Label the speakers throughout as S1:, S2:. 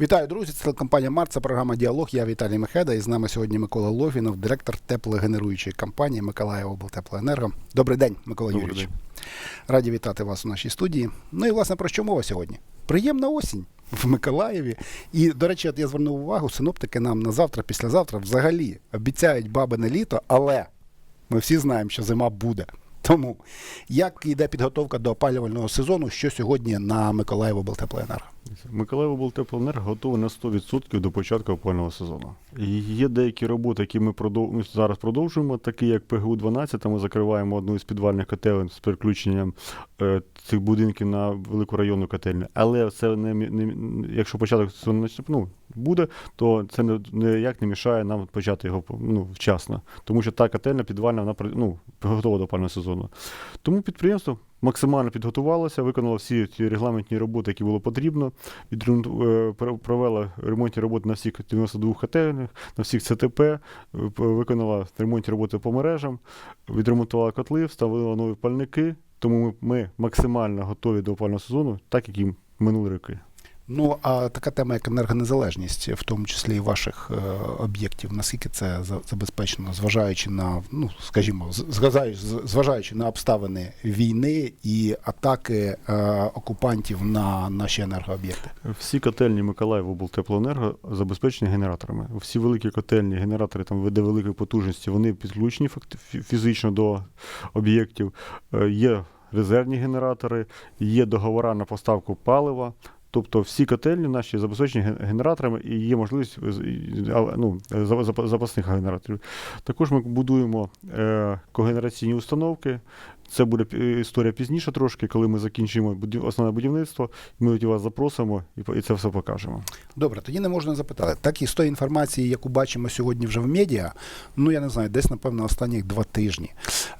S1: Вітаю, друзі! Це телекомпанія Март, це програма Діалог. Я Віталій Мехеда. І з нами сьогодні Микола Логвінов, директор теплогенеруючої компанії Миколаїв облтеплоенерго. Добрий день, Микола
S2: Добрий
S1: Юрійович.
S2: день.
S1: Раді вітати вас у нашій студії. Ну і власне про що мова сьогодні? Приємна осінь в Миколаєві. І, до речі, от я звернув увагу, синоптики нам на завтра, післязавтра взагалі обіцяють бабине літо, але ми всі знаємо, що зима буде. Тому як йде підготовка до опалювального сезону, що сьогодні на Миколаїв облтеплоенерго?
S2: Миколаїв облтеплоенерго готовий на 100% до початку опалювального сезону. Є деякі роботи, які ми, продов... зараз продовжуємо, такі як ПГУ-12, там ми закриваємо одну із підвальних котелень з переключенням е, цих будинків на велику районну котельню. Але це не, не якщо початок ну, буде, то це не, ніяк не мішає нам почати його ну, вчасно. Тому що та котельня підвальна, вона ну, готова до опалювального сезону. Тому підприємство максимально підготувалося, виконало всі ті регламентні роботи, які було потрібно. Е, провела ремонтні роботи на всіх 92 котельнях, на всіх ЦТП, е, виконала ремонтні роботи по мережам, відремонтувала котли, встановила нові пальники. Тому ми, максимально готові до опалювального сезону, так як і минулі роки.
S1: Ну а така тема, як енергонезалежність, в тому числі і ваших е, об'єктів, наскільки це забезпечено, зважаючи на, ну скажімо, зважаючи на обставини війни і атаки е, окупантів на наші енергооб'єкти?
S2: Всі котельні Миколаїв облтеплоенерго забезпечені генераторами. Всі великі котельні, генератори там веде великої потужності, вони підключені фізично до об'єктів. Е, Є резервні генератори, є договори на поставку палива. Тобто всі котельні наші забезпечені ген- генераторами і є можливість ну, за- запасних генераторів. Також ми будуємо е, когенераційні установки. Це буде історія пізніше трошки, коли ми закінчимо основне будівництво. Ми тоді вас запросимо і, це все покажемо.
S1: Добре, тоді не можна запитати. Так і з тої інформації, яку бачимо сьогодні вже в медіа, ну я не знаю, десь напевно останніх два тижні.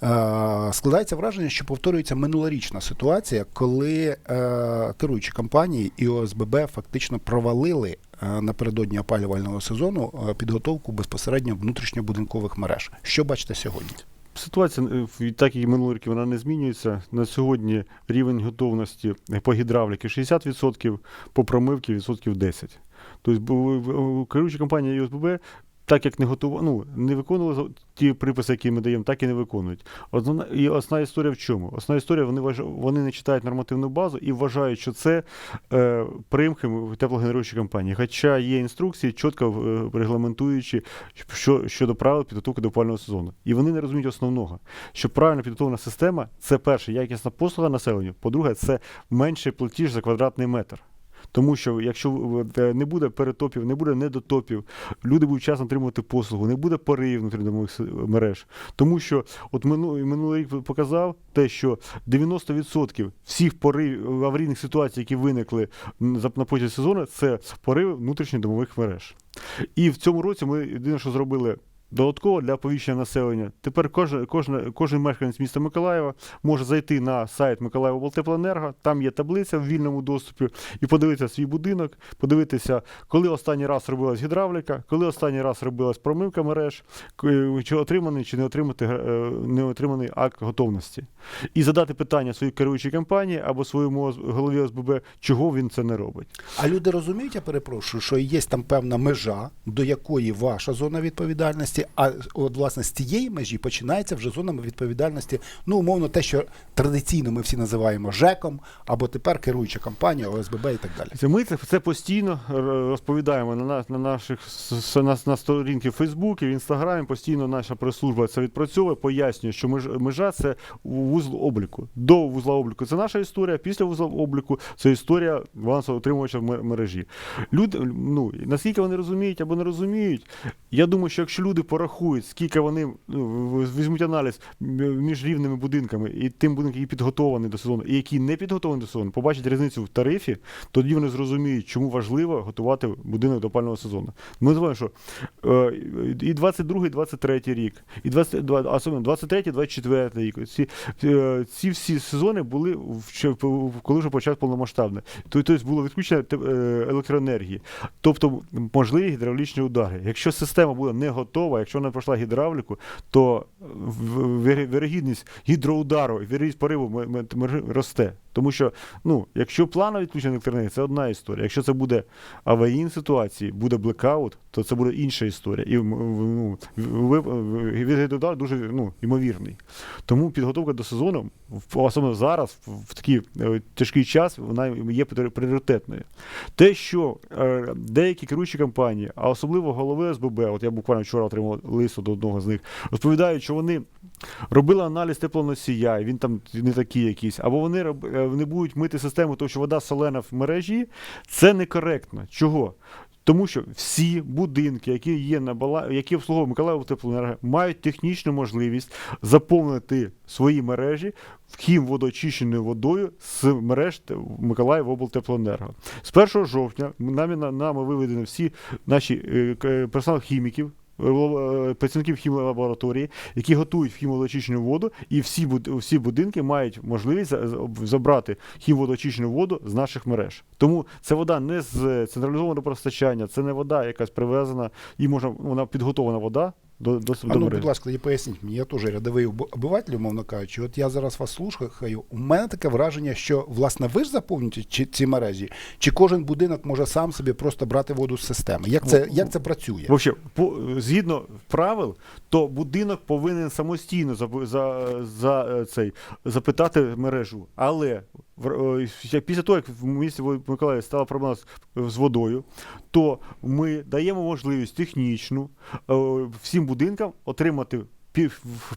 S1: Е, складається враження, що повторюється минулорічна ситуація, коли е, керуючі компанії і ОСББ фактично провалили е, напередодні опалювального сезону е, підготовку безпосередньо внутрішньобудинкових мереж. Що бачите сьогодні?
S2: Ситуація, е, так і минулі роки, вона не змінюється. На сьогодні рівень готовності по гідравліки 60%, по промивці відсотків 10%. Тобто керуюча компанія ЮСББ, так як не готова, ну, не виконували ті приписи, які ми даємо, так і не виконують. Основна, і основна історія в чому? Основна історія, вони, вваж- вони не читають нормативну базу і вважають, що це е, примхи в теплогенеруючій компанії. Хоча є інструкції, чітко е, регламентуючи, що, щодо правил підготовки до опалювального сезону. І вони не розуміють основного, що правильно підготовлена система це перше, якісна послуга населенню. По-друге, це менший платіж за квадратний метр. Тому що якщо не буде перетопів, не буде недотопів, люди будуть вчасно отримувати послугу, не буде поривів с- мереж. Тому що от мину- минулий рік показав те, що 90% всіх поривів аварійних ситуацій, які виникли на протязі сезону, це пориви внутрішньодомових мереж. І в цьому році ми єдине, що зробили. Додатково для оповіщення населення. Тепер кожен, кожен, кожен мешканець міста Миколаєва може зайти на сайт Миколаєва Волтеплоенерго, там є таблиця в вільному доступі, і подивитися свій будинок, подивитися, коли останній раз робилась гідравліка, коли останній раз робилась промивка мереж, чи отриманий, чи не отримати е, не отриманий акт готовності. І задати питання своїй керуючій компанії або своєму голові ОСББ, чого він це не робить.
S1: А люди розуміють, я перепрошую, що є там певна межа, до якої ваша зона відповідальності, а от власне з цієї межі починається вже зона відповідальності, ну умовно, те, що традиційно ми всі називаємо ЖЕКом, або тепер керуюча компанія, ОСББ і так далі.
S2: Ми це, це постійно е, розповідаємо на, на, на наших на, на сторінки в Фейсбуці, в Інстаграмі. Постійно наша прес-служба це відпрацьовує, пояснює, що меж, межа це вузол обліку. До вузла обліку це наша історія, після вузла обліку це історія балансоутримувача в ме- мережі. Люди, ну, наскільки вони розуміють або не розуміють, я думаю, що якщо люди порахують, скільки вони ну, візьмуть аналіз між рівними будинками і тим будинком, який підготований до сезону, і який не підготований до сезону, побачать різницю в тарифі, тоді вони зрозуміють, чому важливо готувати будинок до опалювального сезону. Ми називаємо, що е, і 22 і 23 рік, і 22, а особливо 23 24 рік. Ці, е, ці всі сезони були коли вже почав повномасштабне. Тобто було відключення е, електроенергії, тобто можливі гідравлічні удари. Якщо система буде не готова, умова, якщо вона пройшла гідравліку, то вірогідність гідроудару і вирогідність пориву росте. Тому що, ну, якщо планове відключення електроенергії, це одна історія. Якщо це буде аварійні ситуації, буде блекаут, то це буде інша історія. І ну, від гідроудару дуже ну, ймовірний. Тому підготовка до сезону, особливо зараз, в такий е, тяжкий час, вона є пріоритетною. Те, що е, деякі керуючі компанії, а особливо голови СББ, от я буквально вчора отримав лист до одного з них, розповідають, що вони робили аналіз теплоносія, і він там не такий якийсь, або вони, е, вони будуть мити систему, тому що вода солена в мережі, це некоректно. Чого? Тому що всі будинки, які є на бала... які обслуговують Миколаїв теплоенерго, мають технічну можливість заповнити свої мережі хімводоочищеною водою з мереж Миколаїв облтеплоенерго. З 1 жовтня нами, нами виведені всі наші е, к- персонал хіміків. Е, Працівників хімлабораторії, які готують хімводоочищену воду, і всі, всі будинки мають можливість за- за- забрати хімводоочищену воду з наших мереж. Тому це вода не з централізованого постачання, це не вода якась привезена, і можна вона підготована вода до, до,
S1: А
S2: до
S1: ну, будь ласка, і поясніть мені, я теж рядовий об- обиватель, умовно кажучи. От я зараз вас слухаю. У мене таке враження, що власне ви ж заповнюєте ці, ці мережі, чи кожен будинок може сам собі просто брати воду з системи? Як це, як це працює?
S2: Вообще, по, згідно правил, то будинок повинен самостійно за, за, за е, цей запитати мережу. Але після того, як в місті Миколаїв стала проблема з, з водою, то ми даємо можливість технічну е, всім будинкам отримати.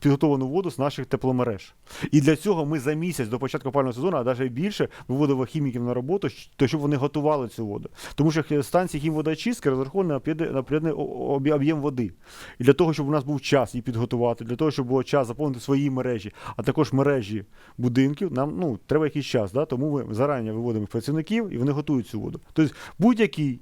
S2: Підготовану воду з наших тепломереж. І для цього ми за місяць до початку опалювального сезону, а навіть більше, виводимо хіміків на роботу, то щоб вони готували цю воду. Тому що станції хімводоочистки розраховані на п'ятний об'єм води. І для того, щоб у нас був час її підготувати, для того, щоб було час заповнити свої мережі, а також мережі будинків, нам ну, треба якийсь час. Да? Тому ми зарані виводимо працівників і вони готують цю воду. Тобто будь-який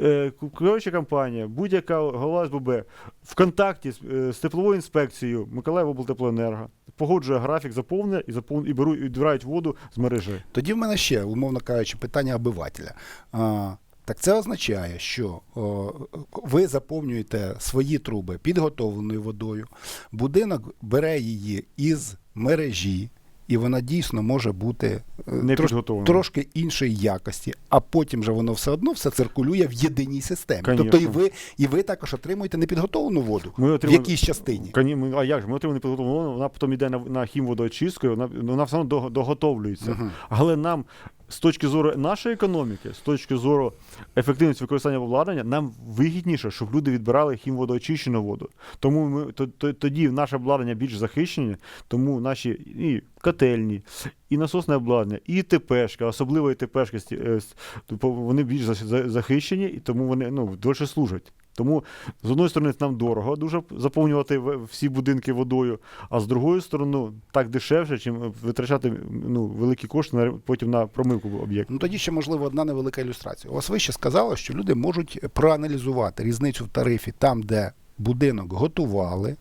S2: е, керуюча компанія, будь-яка голова СББ в контакті з, е, з тепловою інспекцією Миколаїв облтеплоенерго погоджує графік заповнення і запов... і беруть і відбирають воду з мережі.
S1: Тоді в мене ще, умовно кажучи, питання обивателя. А, так це означає, що о, ви заповнюєте свої труби підготовленою водою, будинок бере її із мережі, і вона дійсно може бути е,
S2: Не
S1: трош- трошки іншої якості, а потім же воно все одно все циркулює в єдиній системі.
S2: Конечно.
S1: Тобто і ви, і ви також отримуєте непідготовлену воду
S2: Ми
S1: в якійсь частині.
S2: Ми- А як же? Ми отримуємо непідготовлену воду, вона потім йде на, на хімводоочистку, вона, вона все одно доготовлюється.
S1: Угу.
S2: Але нам з точки зору нашої економіки, з точки зору ефективності використання обладнання, нам вигідніше, щоб люди відбирали хімводоочищену воду. Тому ми то, то, тоді наше обладнання більш захищені, тому наші і котельні, і насосне обладнання, і ТПшка, особливо і ТПшки, сті- е, типу, вони більш за- за- захищені, і тому вони ну, довше служать. Тому з одної сторони нам дорого дуже заповнювати всі будинки водою, а з другої сторони так дешевше, чим витрачати ну, великі кошти на, потім на промивку об'єкту.
S1: Ну тоді ще можливо одна невелика ілюстрація. У вас вище сказали, що люди можуть проаналізувати різницю в тарифі там, де будинок готували,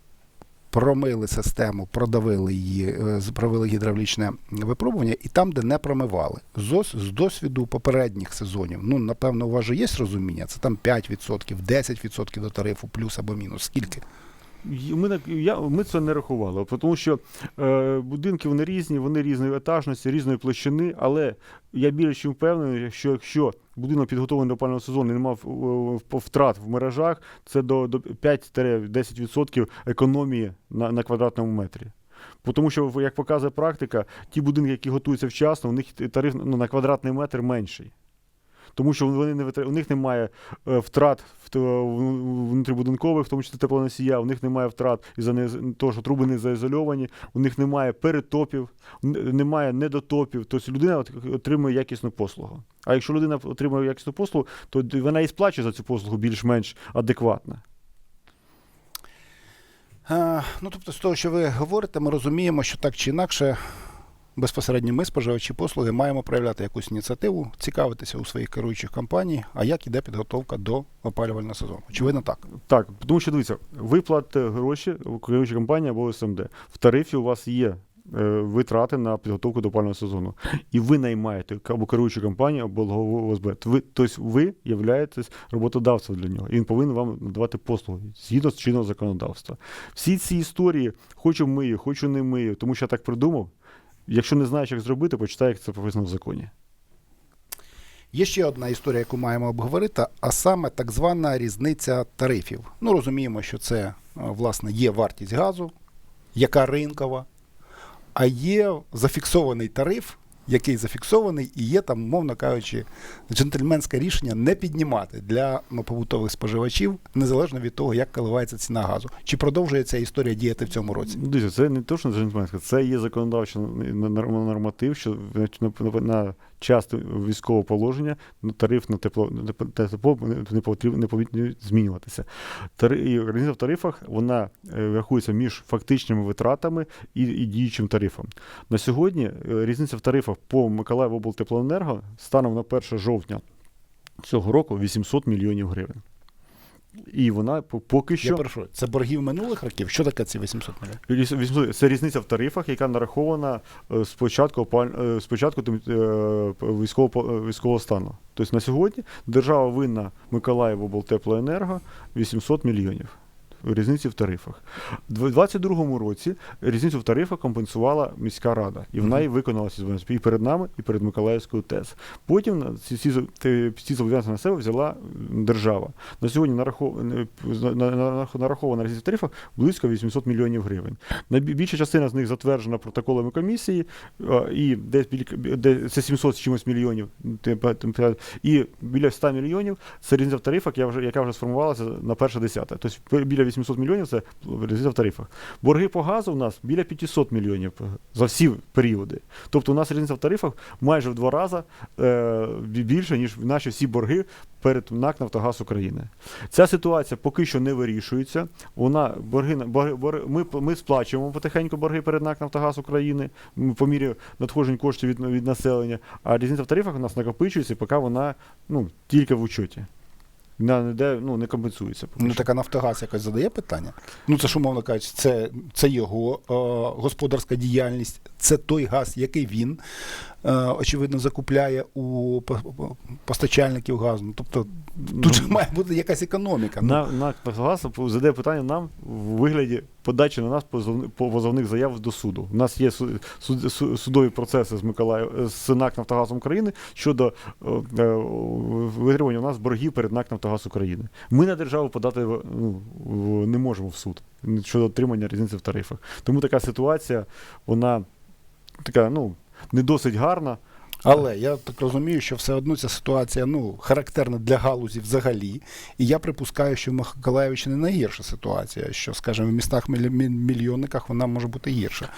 S1: промили систему, продавили її, е, провели гідравлічне випробування, і там, де не промивали. З, з досвіду попередніх сезонів, ну напевно, у вас же є розуміння, це там 5%, 10% до тарифу, плюс або мінус. Скільки?
S2: Ми, я, ми це не рахували, тому що е, будинки вони різні, вони різної етажності, різної площини, але я більш чим впевнений, що якщо будинок підготовлений до опалювального сезону і не мав е, втрат в мережах, це до, до 5-10% економії на, на квадратному метрі. Тому що, як показує практика, ті будинки, які готуються вчасно, у них тариф ну, на квадратний метр менший. Тому що вони не витра- у них немає е, втрат в внутрібудинкових, в тому числі теплоносія, у них немає втрат із-за того, що труби не заізольовані, у них немає перетопів, немає недотопів. Тобто людина отримує якісну послугу. А якщо людина отримує якісну послугу, то вона і сплачує за цю послугу більш-менш адекватно.
S1: Ну, тобто, з того, що ви говорите, ми розуміємо, що так чи інакше, безпосередньо ми, споживачі послуги, маємо проявляти якусь ініціативу, цікавитися у своїх керуючих компаній, а як іде підготовка до опалювального сезону. Очевидно, так.
S2: Так, тому що дивіться, ви платите гроші в керуючій компанії або СМД. В тарифі у вас є е, витрати на підготовку до опалювального сезону. І ви наймаєте або керуючу компанію, або голову ОСБ. Ви, тобто ви являєтесь роботодавцем для нього. І він повинен вам надавати послуги згідно з чинного законодавства. Всі ці історії, хочу мию, хочу не мию, тому що я так придумав. Якщо не знаєш, як зробити, почитай, як це прописано в законі.
S1: Є ще одна історія, яку маємо обговорити, а саме так звана різниця тарифів. Ну, розуміємо, що це е, власне є вартість газу, яка ринкова, а є зафіксований тариф, який зафіксований, і є там, мовно кажучи, джентльменське рішення не піднімати для побутових споживачів, незалежно від того, як коливається ціна газу. Чи продовжує ця історія діяти в цьому році?
S2: Ну, Дивіться, це не то, що джентльменське, це є законодавчий норм- норматив, що на час військового положення ну, тариф на тепло, на тепло не- потрібно не повинні змінюватися. І різниця в тарифах вона е, рахується між фактичними витратами і, і діючим тарифом. На сьогодні е, різниця в тарифах по Миколаївоблтеплоенерго станом на 1 жовтня цього року 800 мільйонів гривень. І вона по- поки що.
S1: Я прошу, це боргів минулих років? Що таке ці 800 мільйонів?
S2: Це різниця в тарифах, яка нарахована спочатку з початку, е, з початку тим- е, військового, е, військового стану. Тобто на сьогодні держава винна Миколаєву облтеплоенерго 800 мільйонів. Різниці в тарифах. У 2022 році різницю в тарифах компенсувала міська рада, і вона
S1: Мгм.
S2: і виконала ці зобов'язання і перед нами, і перед Миколаївською ТЕС. Потім ці, ці, ці зобов'язання на себе взяла держава. На сьогодні нарахована, різниця в тарифах близько 800 мільйонів гривень. Більша частина з них затверджена протоколами комісії, і десь це 700 з чимось мільйонів, і біля 100 мільйонів це різниця в тарифах, яка вже сформувалася на перше десяте. Тобто біля 800 мільйонів це різниця в тарифах. Борги по газу у нас біля 500 мільйонів за всі періоди. Тобто у нас різниця в тарифах майже в два рази е, більше, ніж наші всі борги перед НАК Нафтогаз України. Ця ситуація поки що не вирішується. Вона борги борги, борги ми, ми сплачуємо потихеньку борги перед НАК Нафтогаз України по мірі надходжень коштів від, від населення. А різниця в тарифах у нас накопичується, поки вона ну, тільки в учоті. Вона ніде ну, не компенсується.
S1: Ну така Нафтогаз якось задає питання. Ну це ж умовно кажучи, це, це його е, господарська діяльність, це той газ, який він очевидно закупляє у по- по- постачальників газу. Ну, тобто тут же має бути якась економіка. Ну,
S2: На, на Нафтогаз задає питання нам в вигляді подачі на нас позовни- позовних заяв до суду. У нас є су- суд- судові процеси з Миколаїв з НАК Нафтогазом України щодо е, е, вигравання у нас боргів перед НАК Нафтогаз України. Ми на державу подати ну, не можемо в суд щодо отримання різниці в тарифах. Тому така ситуація, вона така, ну, не досить гарна.
S1: Але я так розумію, що все одно ця ситуація ну, характерна для галузі взагалі. І я припускаю, що в не найгірша ситуація, що, скажімо, в містах мільйонниках вона може бути гірша.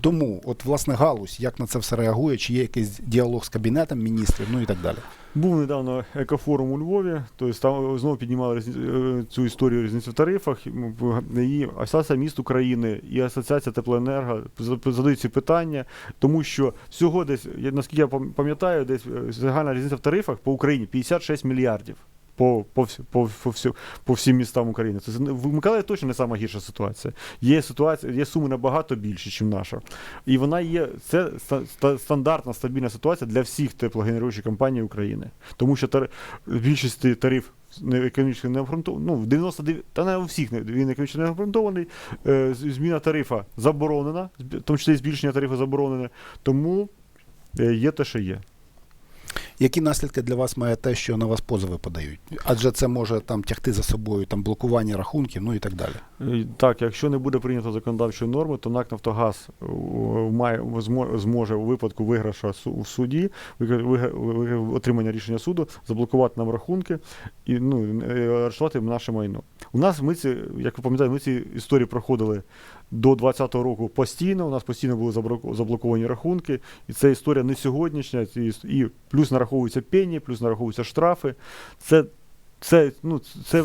S1: Тому, от, власне, галузь, як на це все реагує, чи є якийсь діалог з кабінетом міністрів, ну і так далі.
S2: Був недавно екофорум у Львові, тобто там знову піднімали е, цю історію різниці в тарифах. І Асоціація міст України і Асоціація теплоенерго задають ці питання, тому що всього десь, наскільки я пам'ятаю, десь е, загальна різниця в тарифах по Україні 56 мільярдів. По, по, по, по, всі- по всім містам України. Це в Миколаїві точно не сама гірша ситуація. Є ситуація, є суми набагато більші, ніж наша. І вона є це ста- ста- стандартна стабільна ситуація для всіх теплогенеруючих компаній України. Тому що тар... більшість тариф економічно не обґрунтований, ну, в 99, та не у всіх він економічно не обґрунтований. Е, зміна тарифа заборонена, в тому числі збільшення тарифу заборонене. Тому е, є те, що є.
S1: Які наслідки для вас має те, що на вас позови подають? Адже це може там тягти за собою там блокування рахунків, ну і так далі.
S2: Е, Так, якщо не буде прийнято законодавчої норми, то НАК Нафтогаз має зможе у випадку виграша в суді, отримання рішення суду, заблокувати нам рахунки і ну, е, арештувати наше майно. У нас ми ці, як ви пам'ятаєте, ми ці історії проходили до 2020 року постійно. У нас постійно були заблоковані рахунки, і це історія не сьогоднішня. І плюс нараховуються пені, плюс нараховуються штрафи. Це це, ну, це,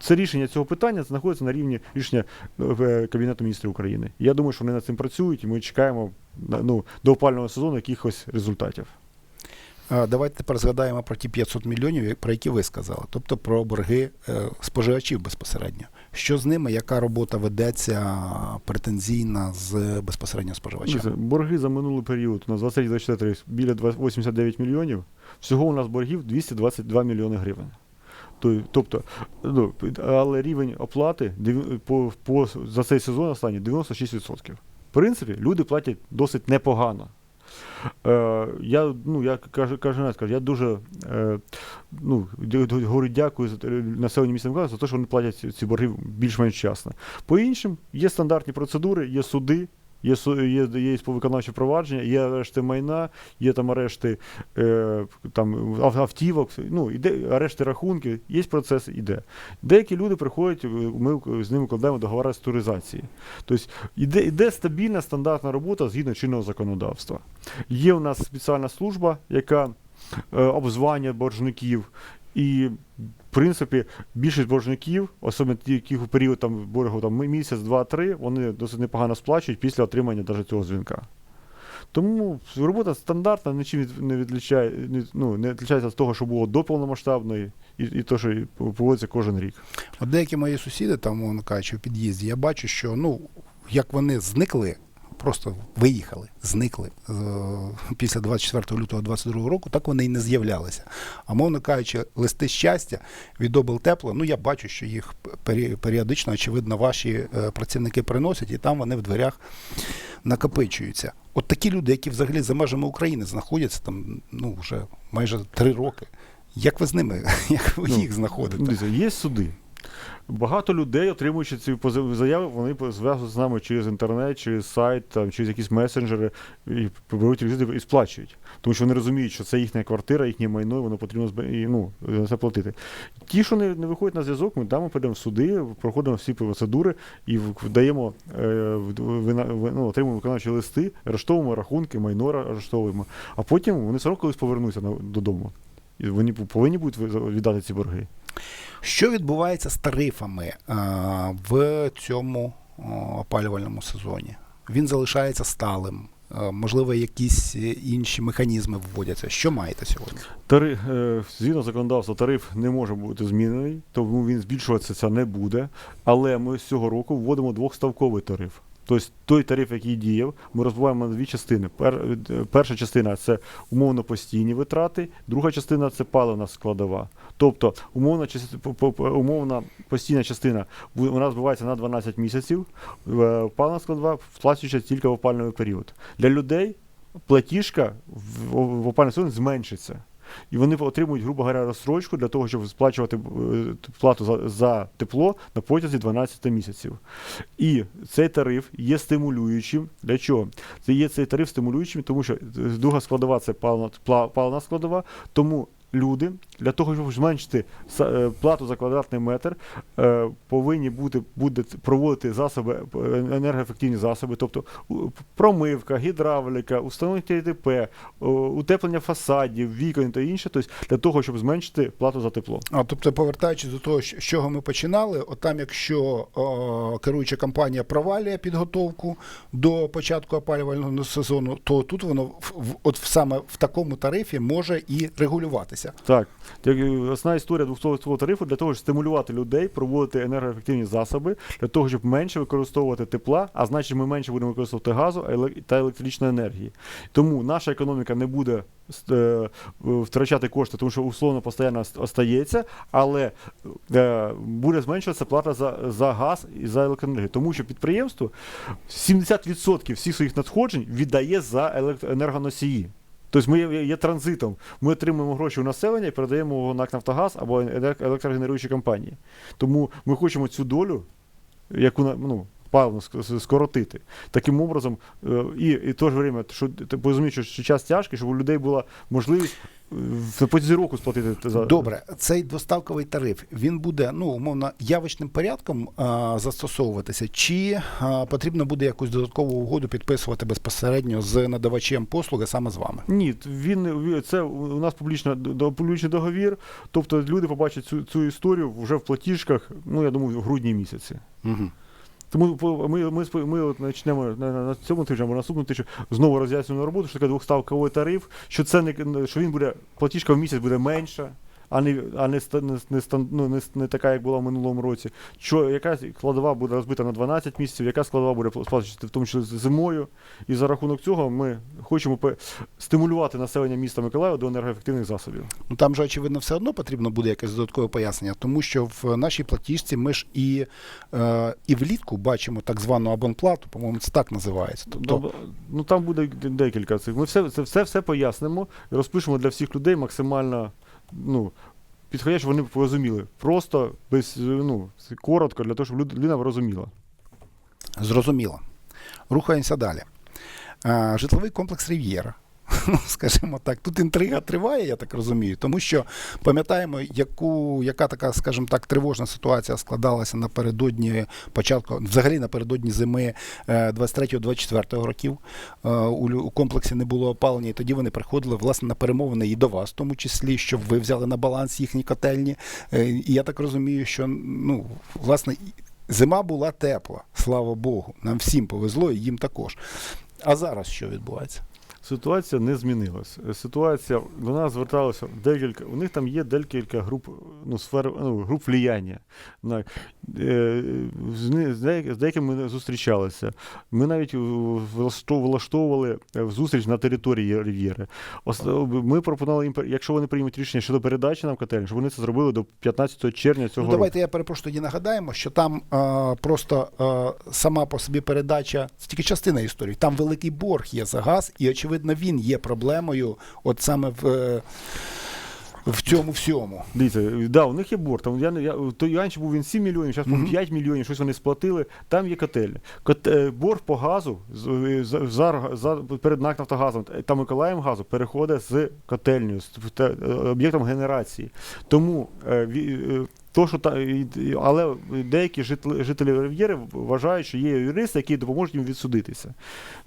S2: це рішення цього питання знаходиться на рівні рішення е, Кабінету міністрів України. Я думаю, що вони над цим працюють, і ми чекаємо ну, до опального сезону якихось результатів.
S1: Давайте тепер згадаємо про ті 500 мільйонів, про які ви сказали, тобто про борги е, споживачів безпосередньо. Що з ними? Яка робота ведеться претензійна з безпосередньо споживачами?
S2: Борги за минулий період у нас 23-24 біля 20 89 мільйонів. Всього у нас боргів 222 мільйони гривень. Тобто, ну, але рівень оплати по, по, за цей сезон останній 96%. В принципі, люди платять досить непогано. Е, я, ну, я кажу, кажу, раз, кажу, я дуже е, ну, говорю дякую за те- населенню міста Миколаєва за те, що вони платять ці борги більш-менш часно. По іншим, є стандартні процедури, є суди, є, є, є виконавчі провадження, є арешти майна, є там арешти е, там, автівок, ну, іде, арешти рахунки, є процес, іде. Деякі люди приходять, е, ми з ними кладемо договори з туризації. Тобто іде, іде стабільна стандартна робота згідно чинного законодавства. Є у нас спеціальна служба, яка е, обзванює боржників. І, в принципі, більшість боржників, особливо ті, які в період там, боргу там, місяць, два-три, вони досить непогано сплачують після отримання навіть цього дзвінка. Тому робота стандартна, нічим не відлічає, ну, не відлічається з того, що було до повномасштабної, і, і то, що поводиться кожен рік.
S1: От деякі мої сусіди, там, кажучи, в під'їзді, я бачу, що ну, як вони зникли, просто виїхали, зникли е, після 24 лютого 22 року, так вони і не з'являлися. А мовно кажучи, листи щастя від облтепла, ну я бачу, що їх пері- періодично, очевидно, ваші е, працівники приносять, і там вони в дверях накопичуються. От такі люди, які взагалі за межами України знаходяться там ну, вже майже три роки. Як ви з ними, як ви
S2: Ну,
S1: їх знаходите?
S2: Є суди. Багато людей, отримуючи ці заяви, вони зв'язуються з нами через інтернет, через сайт, там, через якісь месенджери, і беруть реквізити і сплачують. Тому що вони розуміють, що це їхня квартира, їхнє майно, і воно потрібно і, ну, за це платити. Ті, що не, не виходять на зв'язок, ми дамо підемо в суди, проходимо всі процедури і даємо, е, вина- ви- ну, отримуємо виконавчі листи, арештовуємо рахунки, майно арештовуємо, а потім вони все одно колись повернуться на- додому. І вони повинні будуть віддати ці борги.
S1: Що відбувається з тарифами в цьому опалювальному сезоні? Він залишається сталим. Можливо, якісь е, інші механізми вводяться. Що маєте сьогодні?
S2: Тариф, е, згідно законодавства, тариф не може бути змінений, тому він збільшуватися не буде. Але ми з цього року вводимо двохставковий тариф. Тобто той тариф, який діяв, ми розбиваємо на дві частини. Пер, е, перша частина це умовно постійні витрати, друга частина це паливна складова. Тобто умовна, умовна постійна частина бу- вона збивається на 12 місяців, е, паливна складова сплачується тільки в опальний період. Для людей платіжка в, в опальний сезон зменшиться. І вони отримують, грубо говоря, розстрочку для того, щоб сплачувати е, плату за, за тепло на протязі 12 місяців. І цей тариф є стимулюючим. Для чого? Це є цей тариф стимулюючим, тому що е, друга складова це пална, пла- складова, тому люди для того, щоб зменшити е, плату за квадратний метр, е, повинні бути буде проводити засоби е, енергоефективні засоби, тобто промивка, гідравліка, установлення ТТП, утеплення фасадів, вікон та інше, тобто для того, щоб зменшити плату за тепло.
S1: А, тобто, повертаючись до того, з чого ми починали, от там, якщо о, керуюча компанія провалює підготовку до початку опалювального сезону, то тут воно в, в- от саме в такому тарифі може і регулюватися.
S2: Так, як е, основна історія двохсотого тарифу для того, щоб стимулювати людей, проводити енергоефективні засоби, для того, щоб менше використовувати тепла, а значить, ми менше будемо використовувати газу та електричної енергії. Тому наша економіка не буде е, втрачати кошти, тому що условно постійно ост- остається, але е, буде зменшуватися плата за, за газ і за електроенергію. Тому що підприємство 70% всіх своїх надходжень віддає за енергоносії. Тобто ми є, транзитом. Ми отримуємо гроші у населення і передаємо його на Нафтогаз або елек- електрогенеруючі компанії. Тому ми хочемо цю долю, яку ну, паливно скоротити. Таким образом, е, і, і в то ж время, що ти розумієш, що час тяжкий, щоб у людей була можливість е, в протязі року сплатити за
S1: Добре, цей двоставковий тариф він буде ну умовно явочним порядком а, застосовуватися, чи а, потрібно буде якусь додаткову угоду підписувати безпосередньо з надавачем послуги саме з вами?
S2: Ні, він це у нас публічна публічний договір. Тобто люди побачать цю, цю історію вже в платіжках, ну я думаю, в грудні місяці.
S1: Угу.
S2: Тому ми, ми, ми от почнемо на, на цьому тижні або наступному тижні знову роз'яснюємо роботу, що таке двохставковий тариф, що це не що він буде, платіжка в місяць буде менша. А не, а не, не, не, ну, не, не така, як була в минулому році. Що, яка складова буде розбита на 12 місяців, яка складова буде сплачувати в тому числі зимою. І за рахунок цього ми хочемо стимулювати населення міста Миколаєва до енергоефективних засобів.
S1: Ну там же, очевидно, все одно потрібно буде якесь додаткове пояснення, тому що в нашій платіжці ми ж і, е, і влітку бачимо так звану абонплату, по-моєму, це так називається. Тобто,
S2: Ну, ну там буде декілька цих. Ми все, це все, все пояснимо розпишемо для всіх людей максимально ну, підходять, щоб вони порозуміли. Просто без ну, коротко, для того, щоб людина розуміла.
S1: Зрозуміло. Рухаємося далі. Житловий комплекс Рів'єра. Скажімо так, тут інтрига триває, я так розумію, тому що пам'ятаємо, яку, яка така, скажімо так, тривожна ситуація складалася напередодні початку, взагалі напередодні зими е, 23-24 років. Е, У, комплексі не було опалення, і тоді вони приходили власне на перемовини і до вас, в тому числі, щоб ви взяли на баланс їхні котельні. Е, І я так розумію, що ну, власне, Зима була тепла, слава Богу. Нам всім повезло, і їм також. А зараз що відбувається?
S2: Ситуація не змінилась. Е, Ситуація до нас зверталося декілька. У них там є декілька груп, ну, сфер, ну, груп влияння. На, е, з, деякими ми зустрічалися. Ми навіть влаштовували е, зустріч на території Рів'єри. Ми пропонували їм, якщо вони приймуть рішення щодо передачі нам котельні, щоб вони це зробили до 15 червня цього
S1: Ну,
S2: року.
S1: давайте я перепрошую тоді нагадаємо, що там а, просто а, сама по собі передача це тільки частина історії. Там великий борг є за газ, і очевидно він є проблемою, от саме в, е, в цьому всьому.
S2: Дивіться, да, у них є борг. Там я, я то раніше був він 7 мільйонів, зараз mm 5 мільйонів, щось вони сплатили. Там є котельня. Кот, е, борг по газу з- за, за, за, перед НАК Нафтогазом та Миколаєм газу переходить з котельнею, з е, об'єктом генерації. Тому е, е, то, що та, але деякі жителі, жителі Рив'єри вважають, що є юристи, які допоможуть їм відсудитися.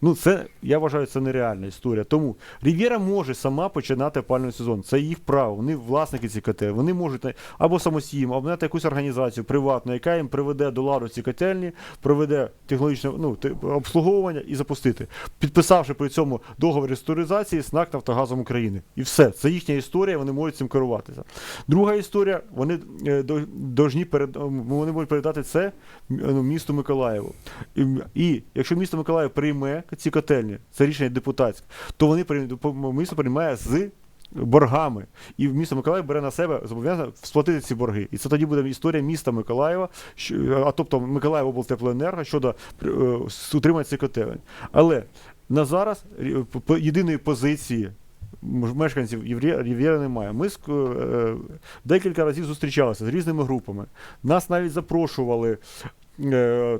S2: Ну, це я вважаю, це нереальна історія. Тому Рів'єра може сама починати опалювальний сезон. Це їх право. Вони власники ці КТ. Вони можуть або самостійно, або найти якусь організацію приватну, яка їм приведе до ладу ці котельні, проведе технологічне ну, обслуговування і запустити, підписавши при цьому договір реструктуризації з НАК Нафтогазом України. І все. Це їхня історія, вони можуть цим керуватися. Друга історія, вони е, до- должні перед, вони можуть передати це ну, місту Миколаєву. І, і якщо місто Миколаїв прийме ці котельні, це рішення депутатське, то вони місто приймає з боргами. І місто Миколаїв бере на себе зобов'язання сплатити ці борги. І це тоді буде історія міста Миколаєва, що, а тобто Миколаїв облтеплоенерго щодо е, утримання цих котелень. Але на зараз по- єдиної позиції мешканців Рів'єри немає. Ми е, декілька разів зустрічалися з різними групами. Нас навіть запрошували е,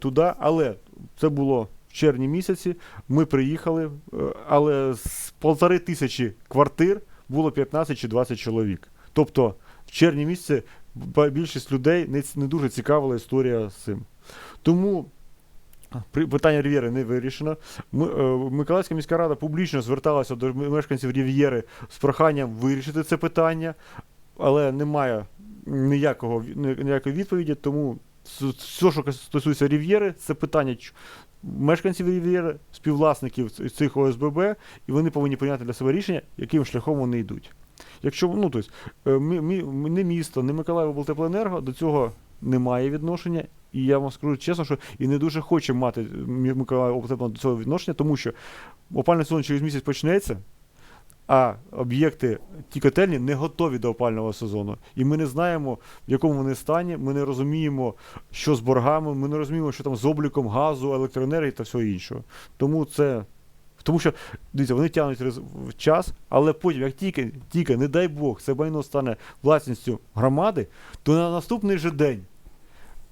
S2: туди, але це було в червні місяці. Ми приїхали, е, але з полтори тисячі квартир було 15 чи 20 чоловік. Тобто в червні місяці більшість людей не, дуже цікавила історія з цим. Тому питання Рів'єри не вирішено. Е, Миколаївська міська рада публічно зверталася до мешканців Рів'єри з проханням вирішити це питання, але немає ніякого, ніякої відповіді, тому все, що стосується Рів'єри, це питання мешканців Рів'єри, співвласників цих ОСББ, і вони повинні прийняти для себе рішення, яким шляхом вони йдуть. Якщо ну, тобто, не місто, не Миколаїв облтеплоенерго до цього немає відношення. І я вам скажу чесно, що і не дуже хоче мати Миколаїв облтепло до цього відношення, тому що опальний сезон через місяць почнеться, а об'єкти ті котельні не готові до опального сезону. І ми не знаємо, в якому вони стані, ми не розуміємо, що з боргами, ми не розуміємо, що там з обліком газу, електроенергії та всього іншого. Тому це. Тому що, дивіться, вони тягнуть в час, але потім, як тільки, тільки, не дай Бог, це майно стане власністю громади, то на наступний же день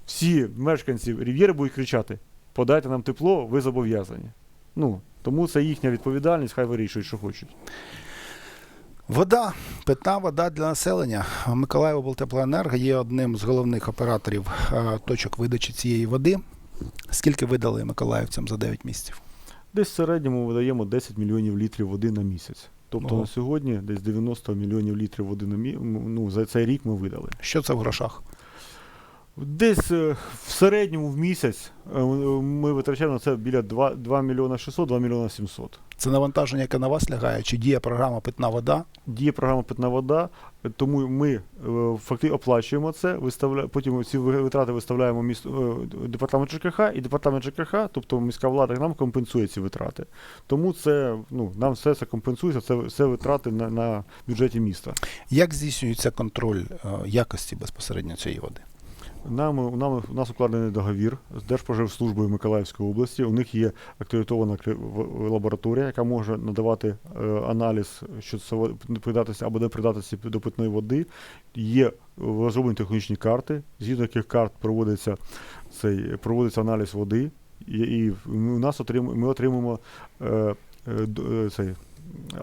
S2: всі мешканці Рів'єри будуть кричати: подайте нам тепло, ви зобов'язані. Ну, тому це їхня відповідальність, хай вирішують, що хочуть.
S1: Вода, питна вода для населення. Миколаїв облтеплоенерго є одним з головних операторів е, точок видачі цієї води. Скільки видали миколаївцям за 9 місяців?
S2: Десь в середньому видаємо 10 мільйонів літрів води на місяць. Тобто
S1: Ого.
S2: на сьогодні десь 90 мільйонів літрів води на мі... ну, за цей рік ми видали.
S1: Що це в грошах?
S2: Десь е, в середньому в місяць е, ми витрачаємо на це біля 2, 2 мільйона 600, 2 мільйона 700.
S1: Це навантаження, яке на вас лягає, чи діє програма питна вода?
S2: Діє програма Питна вода, е, тому ми фактично оплачуємо це, виставля... потім ці витрати виставляємо міст... е, департамент ЖКХ, і департамент ЖКХ, тобто міська влада, нам компенсує ці витрати. Тому це ну, нам все це компенсується, це все витрати на, на бюджеті міста.
S1: Як здійснюється контроль якості безпосередньо цієї води?
S2: Нам, у нас укладений договір з Держпоживслужбою Миколаївської області. У них є акредитована лабораторія, яка може надавати е, аналіз щодо сово- придатності або непридатності до питної води. Є розроблені технічні карти, згідно яких карт проводиться цей проводиться аналіз води, і, у нас отрим, ми отримуємо е, е, е, цей,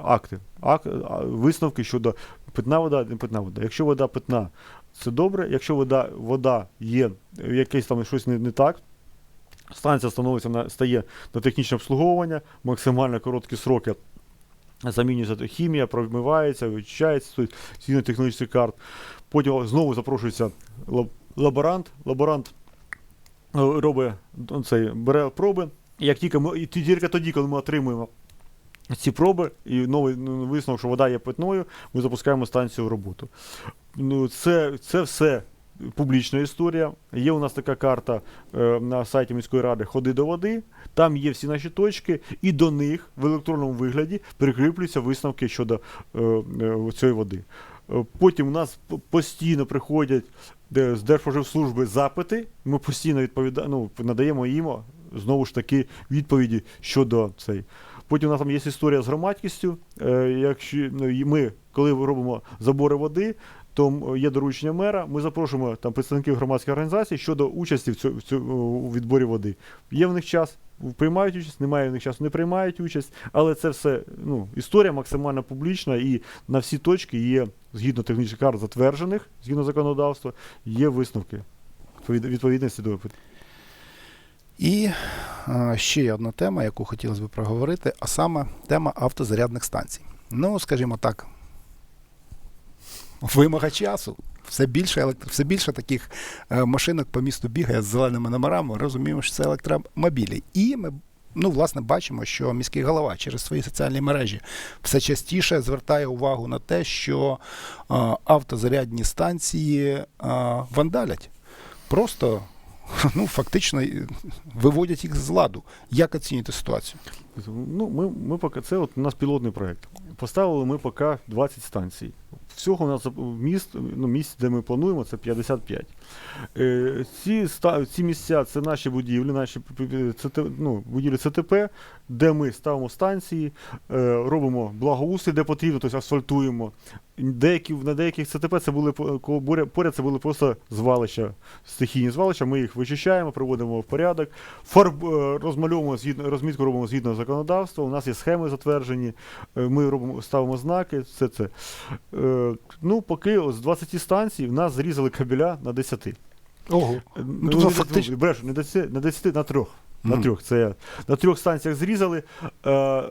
S2: акти, ак, висновки щодо питна вода, не питна вода. Якщо вода питна, це добре. Якщо вода, вода є, е, якесь там щось не, не так, станція становиться на, стає на технічне обслуговування, максимально короткі сроки. Замінюється хімія, промивається, вичищається згідно технологічних карт. Потім знову запрошується лаб- лаборант. Лаборант е, робить ну, цей, бере проби. Як тільки ми, тільки тоді, коли ми отримуємо ці проби і новий ну, висновок, що вода є питною, ми запускаємо станцію в роботу. Ну, це, це все публічна історія. Є у нас така карта е, на сайті міської ради Ходи до води. Там є всі наші точки, і до них в електронному вигляді прикріплюються висновки щодо е, е, цієї води. Е, Потім у нас постійно приходять з Держпоживслужби запити. Ми постійно відповіда... ну, надаємо їм знову ж таки відповіді щодо цей. Потім у нас там є історія з громадськістю. Е, якщо ну, ми, коли робимо забори води, то є доручення мера. Ми запрошуємо там представників громадських організацій щодо участі в цю, у відборі води. Є в них час, приймають участь, немає в них часу, не приймають участь. Але це все ну, історія максимально публічна і на всі точки є згідно технічних карт затверджених, згідно законодавства, є висновки відповідності до
S1: І е, ще одна тема, яку хотілося б проговорити, а саме тема автозарядних станцій. Ну, скажімо так, вимога часу. Все більше, електро... все більше таких е, машинок по місту бігає з зеленими номерами. Розуміємо, що це електромобілі. І ми ну, власне, бачимо, що міський голова через свої соціальні мережі все частіше звертає увагу на те, що е, автозарядні станції вандалять. Просто ну, фактично виводять їх з ладу. Як оцінюєте ситуацію?
S2: Ну, ми, ми поки це от у нас пілотний проєкт. Поставили ми поки 20 станцій. Всього у нас міст, ну, місць, де ми плануємо, це 55. Е, ці, ці місця це наші будівлі, наші ну, будівлі ЦТП, де ми ставимо станції, е, робимо благоустрій, де потрібно, тобто асфальтуємо. Деякі, на деяких ЦТП це були поряд це були просто звалища, стихійні звалища. Ми їх вичищаємо, приводимо в порядок, фарб, е, розмальовуємо згідно, розмітку робимо згідно законодавства. У нас є схеми затверджені, ми робимо, ставимо знаки, все це. Е, ну, поки з 20 станцій в нас зрізали кабеля на 10.
S1: Ого.
S2: Ну,
S1: тобто
S2: не,
S1: фактично-
S2: ну, брешу, не 10, на 10, на трьох. На
S1: Мгм.
S2: трьох. Це на трьох станціях зрізали. Е,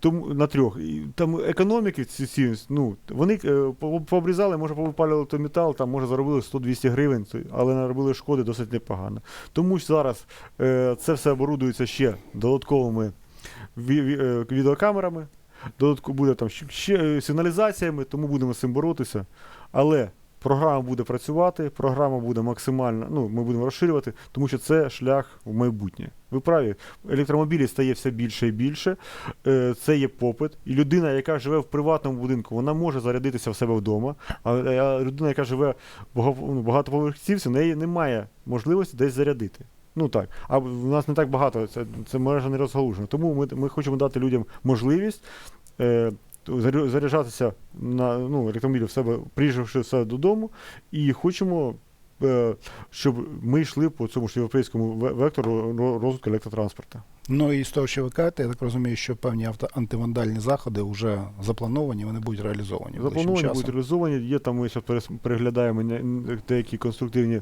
S2: тому, на трьох. І там економіки ці, ці ну, вони е, пообрізали, може, повипалювали той метал, там, може, заробили 100-200 гривень, але наробили шкоди досить непогано. Тому що зараз е, це все оборудується ще додатковими ві- ві- е, відеокамерами. Додатково буде там ще, е, сигналізаціями, тому будемо з цим боротися. Але програма буде працювати, програма буде максимально, ну, ми будемо розширювати, тому що це шлях в майбутнє. Ви праві, електромобілів стає все більше і більше. Е, Це є попит. І людина, яка живе в приватному будинку, вона може зарядитися в себе вдома. А людина, яка живе в ну, багатоповерхівці, в неї немає можливості десь зарядити. Ну так, а в нас не так багато, це, це мережа не розгалужена. Тому ми, ми хочемо дати людям можливість е, заряджатися на ну, електромобілі в себе, приїжджавши все додому, і хочемо, е, щоб ми йшли по цьому ж європейському вектору ро- розвитку електротранспорту.
S1: Ну і з того, що ви кажете, я так розумію, що певні авто антивандальні заходи вже заплановані, вони будуть реалізовані.
S2: Заплановані
S1: часом.
S2: будуть реалізовані. Є там ми зараз переглядаємо деякі конструктивні,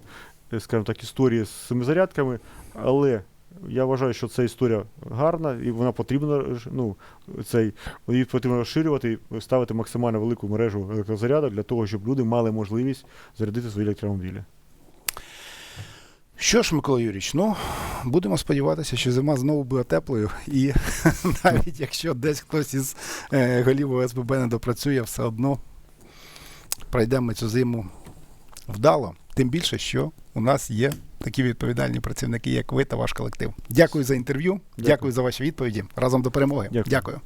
S2: е, скажімо так, історії з цими зарядками, але я вважаю, що ця історія гарна і вона потрібна ну, цей, її потрібно розширювати і ставити максимально велику мережу електрозарядок для того, щоб люди мали можливість зарядити свої електромобілі.
S1: Що ж, Микола Юрійович, ну будемо сподіватися, що зима знову буде теплою, і навіть якщо десь хтось із е, голів ОСББ не допрацює, все одно пройдемо цю зиму вдало. Тим більше, що у нас є такі відповідальні працівники, як ви та ваш колектив. Дякую за інтерв'ю. Дякую,
S2: Дякую.
S1: за ваші відповіді. Разом до перемоги.
S2: Дякую.
S1: Дякую.